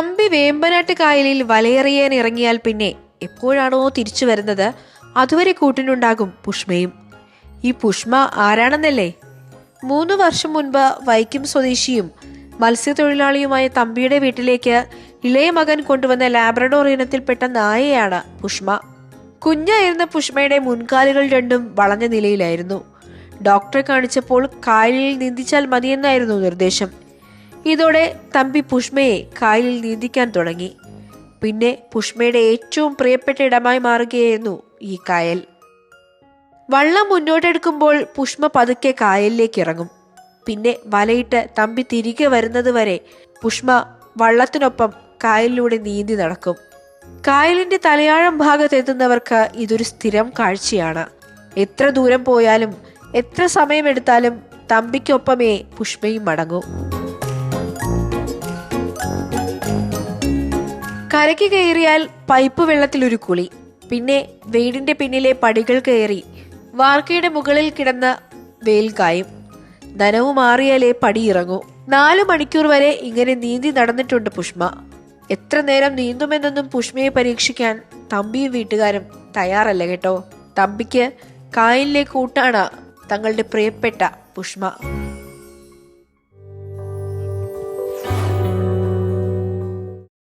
വേമ്പനാട്ട് കായലിൽ വലയെറിയാൻ ഇറങ്ങിയാൽ പിന്നെ എപ്പോഴാണോ തിരിച്ചു വരുന്നത് അതുവരെ കൂട്ടിനുണ്ടാകും പുഷ്മയും. ഈ പുഷ്മ ആരാണെന്നല്ലേ? മൂന്ന് വർഷം മുൻപ് വൈക്കം സ്വദേശിയും മത്സ്യത്തൊഴിലാളിയുമായ തമ്പിയുടെ വീട്ടിലേക്ക് ഇളയ മകൻ കൊണ്ടുവന്ന ലാബ്രഡോർ ഇനത്തിൽപ്പെട്ട നായയാണ് പുഷ്മ. കുഞ്ഞായിരുന്ന പുഷ്മയുടെ മുൻകാലുകൾ രണ്ടും വളഞ്ഞ നിലയിലായിരുന്നു. ഡോക്ടറെ കാണിച്ചപ്പോൾ കായലിൽ നിന്ദിച്ചാൽ മതിയെന്നായിരുന്നു നിർദ്ദേശം. ഇതോടെ തമ്പി പുഷ്മയെ കായലിൽ നീന്തിക്കാൻ തുടങ്ങി. പിന്നെ പുഷ്മയുടെ ഏറ്റവും പ്രിയപ്പെട്ട ഇടമായി മാറുകയായിരുന്നു ഈ കായൽ. വള്ളം മുന്നോട്ടെടുക്കുമ്പോൾ പുഷ്മ പതുക്കെ കായലിലേക്ക് ഇറങ്ങും. പിന്നെ വലയിട്ട് തമ്പി തിരികെ വരുന്നത് വരെ പുഷ്മ വള്ളത്തിനൊപ്പം കായലിലൂടെ നീന്തി നടക്കും. കായലിന്റെ തലയാഴം ഭാഗത്തെത്തുന്നവർക്ക് ഇതൊരു സ്ഥിരം കാഴ്ചയാണ്. എത്ര ദൂരം പോയാലും എത്ര സമയമെടുത്താലും തമ്പിക്കൊപ്പമേ പുഷ്പയും മടങ്ങൂ. കരയ്ക്ക് കയറിയാൽ പൈപ്പ് വെള്ളത്തിൽ ഒരു കുളി. പിന്നെ വീടിന്റെ പിന്നിലെ പടികൾ കയറി വാർക്കയുടെ മുകളിൽ കിടന്ന വെയിൽ കായും. നനവ് മാറിയാലേ പടിയിറങ്ങൂ നാലു മണിക്കൂർ വരെ ഇങ്ങനെ നീന്തി നടന്നിട്ടുണ്ട് പുഷ്മ എത്ര നേരം നീന്തുമെന്നൊന്നും പുഷ്മയെ പരീക്ഷിക്കാൻ തമ്പിയും വീട്ടുകാരും തയ്യാറല്ല കേട്ടോ. തമ്പിക്ക് കായലിലെ കൂട്ടാണ് തങ്ങളുടെ പ്രിയപ്പെട്ട പുഷ്മ